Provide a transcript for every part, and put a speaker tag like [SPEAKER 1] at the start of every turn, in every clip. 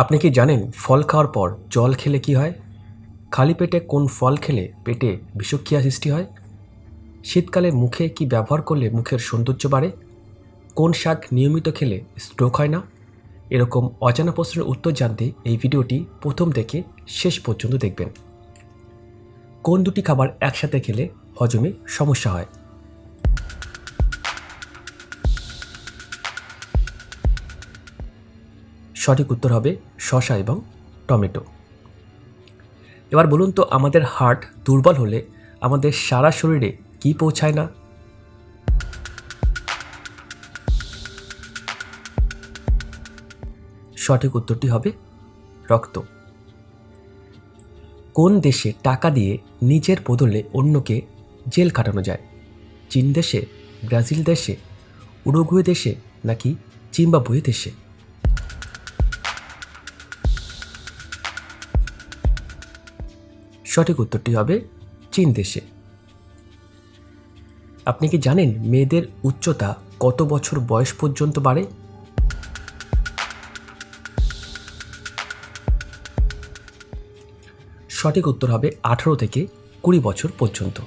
[SPEAKER 1] আপনি কি জানেন ফল খাওয়ার পর জল খেলে কি হয়? খালি পেটে কোন ফল খেলে পেটে বিষক্রিয়া সৃষ্টি হয়? শীতকালে মুখে কি ব্যবহার করলে মুখের সৌন্দর্য বাড়ে? কোন শাক নিয়মিত খেলে স্ট্রোক হয় না? এরকম অজানা প্রশ্নের উত্তর জানতে এই ভিডিওটি প্রথম থেকে শেষ পর্যন্ত দেখবেন। কোন দুটি খাবার একসাথে খেলে হজমে সমস্যা হয়? সঠিক উত্তর হবে শসা এবং টমেটো। এবার বলুন তো, আমাদের হার্ট দুর্বল হলে আমাদের সারা শরীরে কি পৌঁছায় না? সঠিক উত্তরটি হবে রক্ত। কোন দেশে টাকা দিয়ে নিজের বদলে অন্যকে জেল কাটানো যায়? চীন দেশে, ব্রাজিল দেশে, উরুগুয়ে দেশে নাকি জিম্বাবুয়ে দেশে? সঠিক উত্তরটি হবে চীন দেশে। আপনি কি জানেন মেয়েদের উচ্চতা কত বছর বয়স পর্যন্ত বাড়ে? সঠিক উত্তর হবে আঠারো থেকে কুড়ি বছর পর্যন্ত।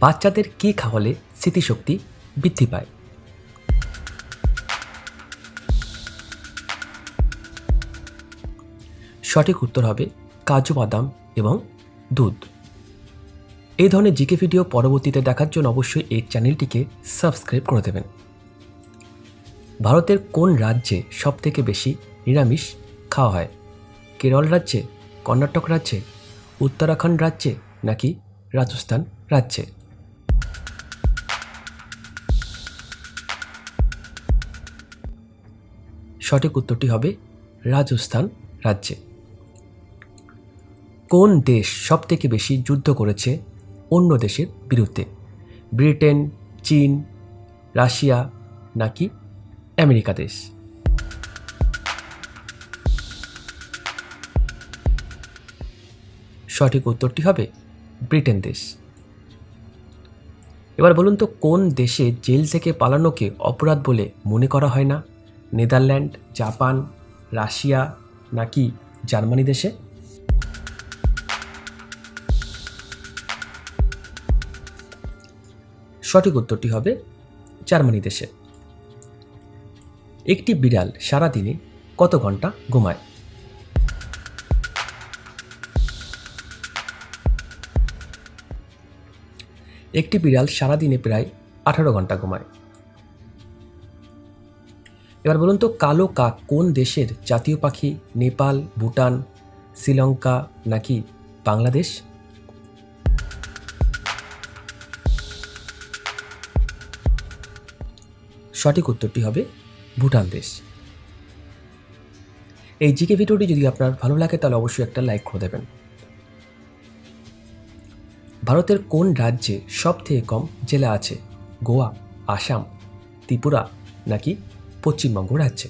[SPEAKER 1] বাচ্চাদের কী খাওয়ালে স্মৃতিশক্তি বৃদ্ধি পায়? সঠিক উত্তর হবে কাজু বাদাম এবং দুধ। এই ধরনের জিকে ভিডিও পরবর্তীতে দেখার জন্য অবশ্যই এই চ্যানেলটিকে সাবস্ক্রাইব করে দেবেন। ভারতের কোন রাজ্যে সবথেকে বেশি নিরামিষ খাওয়া হয়? কেরল রাজ্যে, কর্ণাটক রাজ্যে, উত্তরাখণ্ড রাজ্যে নাকি রাজস্থান রাজ্যে? সঠিক উত্তরটি হবে রাজস্থান রাজ্যে। কোন দেশ সবথেকে বেশি যুদ্ধ করেছে অন্য দেশের বিরুদ্ধে? ব্রিটেন, চীন, রাশিয়া নাকি আমেরিকা দেশ? সঠিক উত্তরটি হবে ব্রিটেন দেশ। এবার বলুন তো, কোন দেশে জেল থেকে পালানোকে অপরাধ বলে মনে করা হয় না? নেদারল্যান্ড, জাপান, রাশিয়া নাকি জার্মানি দেশে? সঠিক উত্তরটি হবে জার্মানি দেশে। একটি বিড়াল সারাদিনে কত ঘণ্টা ঘুমায়? একটি বিড়াল সারাদিনে প্রায় আঠারো ঘণ্টা ঘুমায়। এবার বলুন তো, কালো কাক কোন দেশের জাতীয় পাখি? নেপাল, ভুটান, শ্রীলঙ্কা নাকি বাংলাদেশ? সঠিক উত্তরটি হবে ভুটান দেশ। এই জিকে ভিডিওটি যদি আপনার ভালো লাগে, তাহলে অবশ্যই একটা লাইক করে দেবেন। ভারতের কোন রাজ্যে সব থেকে কম জেলা আছে? গোয়া, আসাম, ত্রিপুরা নাকি পশ্চিমবঙ্গ রাজ্যে?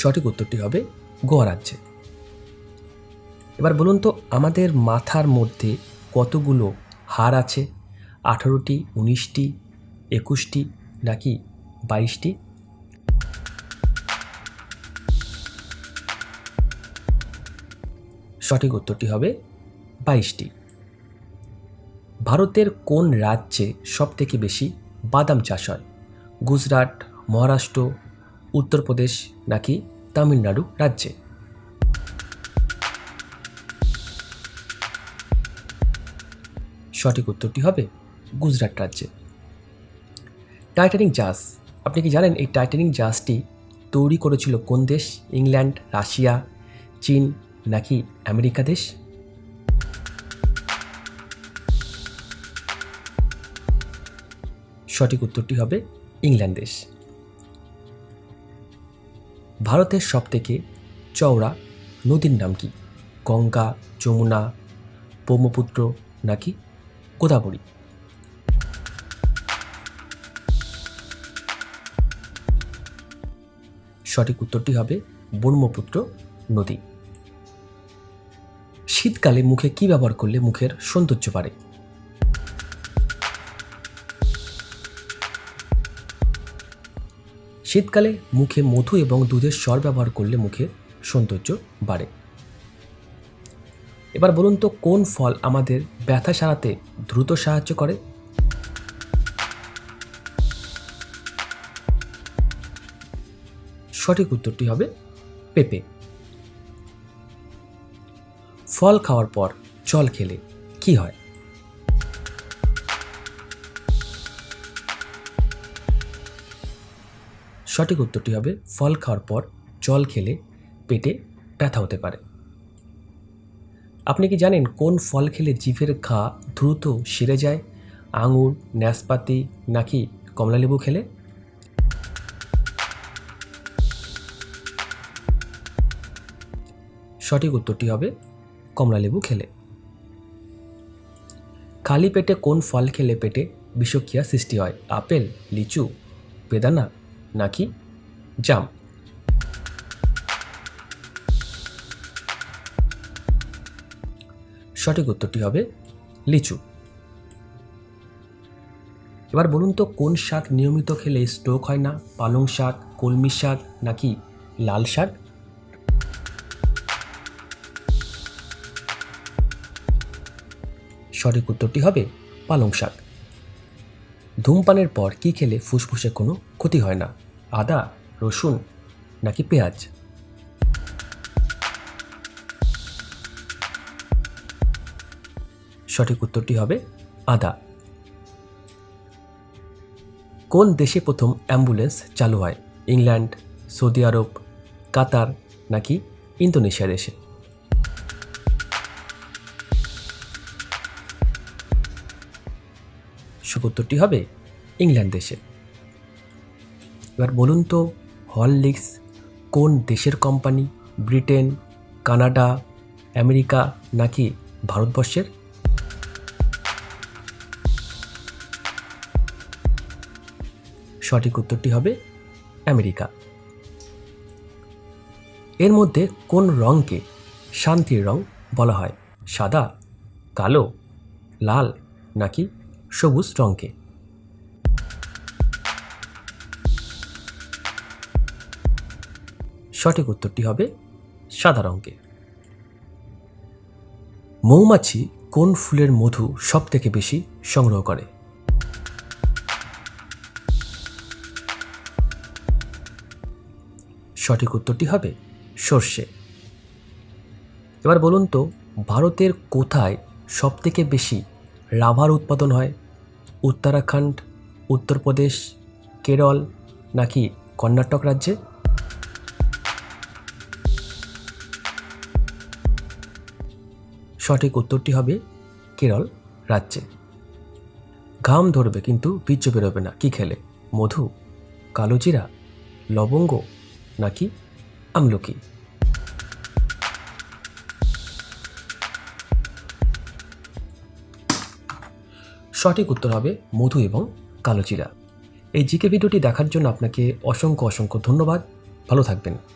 [SPEAKER 1] সঠিক উত্তরটি হবে গোয়া রাজ্যে। এবার বলুন তো, আমাদের মাথার মধ্যে কতগুলো হার আছে? আঠারোটি, উনিশটি, একুশটি, নাকি বাইশটি? সঠিক উত্তরটি হবে বাইশটি। ভারতের কোন রাজ্যে সবথেকে বেশি বাদাম চাষ হয়? গুজরাট, মহারাষ্ট্র, উত্তরপ্রদেশ নাকি তামিলনাড়ু রাজ্যে? সঠিক উত্তরটি হবে গুজরাট রাজ্যে। টাইটানিক জাহাজ, আপনি কি জানেন এই টাইটানিক জাহাজটি তৈরি করেছিল কোন দেশ? ইংল্যান্ড, রাশিয়া, চীন নাকি আমেরিকা দেশ? সঠিক উত্তরটি হবে ইংল্যান্ড দেশ। ভারতের সবথেকে চওড়া নদীর নাম কি? গঙ্গা, যমুনা, ব্রহ্মপুত্র নাকি গোদাবরী সঠিক উত্তরটি হবে ব্রহ্মপুত্র নদী। শীতকালে মুখে কি ব্যবহার করলে মুখের সৌন্দর্য বাড়ে? শীতকালে মুখে মধু এবং দুধের স্বর ব্যবহার করলে মুখে সৌন্দর্য বাড়ে। এবার বলুন তো, কোন ফল আমাদের ব্যথা সারাতে দ্রুত সাহায্য করে? সঠিক উত্তরটি হবে পেঁপে। ফল খাওয়ার পর জল খেলে কি হয়? সঠিক উত্তরটি হবে, ফল খাওয়ার পর জল খেলে পেটে ব্যথা হতে পারে। আপনি কি জানেন কোন ফল খেলে জিভের ঘা দ্রুত সেরে যায়? আঙুর, ন্যাসপাতি নাকি কমলালেবু খেলে? সঠিক উত্তরটি হবে কমলালেবু খেলে। খালি পেটে কোন ফল খেলে পেটে বিষক্রিয়া সৃষ্টি হয়? আপেল, লিচু, বেদানা নাকি জাম? সঠিক উত্তরটি হবে লিচু। এবার বলুন তো, কোন শাক নিয়মিত খেলে স্ট্রোক হয় না? পালং শাক, কলমি শাক, নাকি লাল শাক? সঠিক উত্তরটি হবে পালং শাক। ধূমপানের পর কি খেলে ফুসফুসে কোনো ক্ষতি হয় না? আদা, রসুন, নাকি পেঁয়াজ? সঠিক উত্তরটি হবে আদা। কোন দেশে প্রথম অ্যাম্বুলেন্স চালু হয়? ইংল্যান্ড, সৌদি আরব, কাতার নাকি ইন্দোনেশিয়া দেশে? সঠিক উত্তরটি হবে ইংল্যান্ড দেশে। এবার বলুন তো, হরলিক্স কোন দেশের কোম্পানি? ব্রিটেন, কানাডা, আমেরিকা নাকি ভারতবর্ষের? সঠিক উত্তরটি হবে আমেরিকা। এর মধ্যে কোন রঙকে শান্তির রং বলা হয়? সাদা, কালো, লাল নাকি সবুজ রঙকে? সঠিক উত্তরটি হবে সাদা রঙকে। মৌমাছি কোন ফুলের মধু সব থেকে বেশি সংগ্রহ করে? সঠিক উত্তরটি হবে সর্ষে। এবার বলুন তো, ভারতের কোথায় সবথেকে বেশি রাভার উৎপাদন হয়? উত্তরাখণ্ড, উত্তরপ্রদেশ, কেরল নাকি কর্ণাটক রাজ্যে? সঠিক উত্তরটি হবে কেরল রাজ্যে। ঘাম ধরবে কিন্তু বীর্য বেরোবে না, কি খেলে? মধু, কালোজিরা, লবঙ্গ নাকি আমলকি? সঠিক উত্তর হবে মধু এবং কালোজিরা। এই জিকে ভিডিওটি দেখার জন্য আপনাকে অসংখ্য অসংখ্য ধন্যবাদ। ভালো থাকবেন।